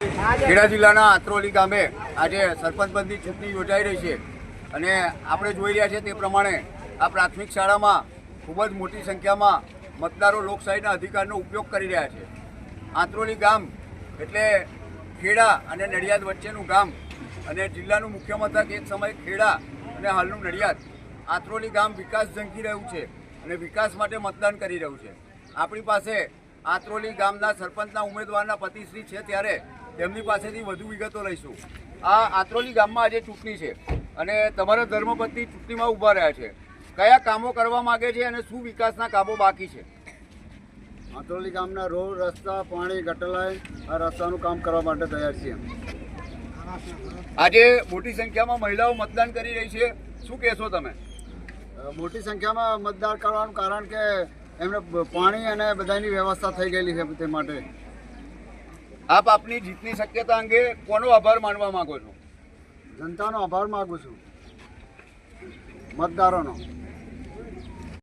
ખેડા જિલ્લાના આત્રોલી ગામે આજે સરપંચ બંધી ચૂંટણી યોજાઈ રહી છે અને આપણે જોઈ રહ્યા છીએ તે પ્રમાણે આ પ્રાથમિક શાળામાં ખૂબ જ મોટી સંખ્યામાં મતદારો લોકશાહીના અધિકારનો ઉપયોગ કરી રહ્યા છે. આત્રોલી ગામ એટલે ખેડા અને નડિયાદ વચ્ચેનું ગામ અને જિલ્લાનું મુખ્ય મથક એક સમય ખેડા અને હાલનું નડિયાદ. આત્રોલી ગામ વિકાસ ઝંકી રહ્યું છે અને વિકાસ માટે મતદાન કરી રહ્યું છે. આપણી પાસે આત્રોલી ગામના સરપંચના ઉમેદવારના પતિશ્રી છે ત્યારે તેમની પાસેથી વધુ વિગતો લઈશું. આ આત્રોલી ગામમાં આજે ચૂંટણી છે અને તમારા ધર્મપત્ની ચૂંટણીમાં ઊભા રહ્યા છે. કયા કામો કરવા માગે છે અને શું વિકાસના કામો બાકી છે? આત્રોલી ગામના રોડ રસ્તા પાણી ગટર લાઈન આ રસ્તાનું કામ કરવા માટે તૈયાર છીએ આજે મોટી સંખ્યામાં મહિલાઓ મતદાન કરી રહી છે. શું કહેશો તમે? મોટી સંખ્યામાં મતદાન કરવાનું કારણ કે એમને પાણી અને બધાની વ્યવસ્થા થઈ ગયેલી છે તે માટે. આપ આપની જીતની શક્યતા અંગે કોનો આભાર માનવા માંગો છો? જનતાનો આભાર માગું છું. મતદારોનો.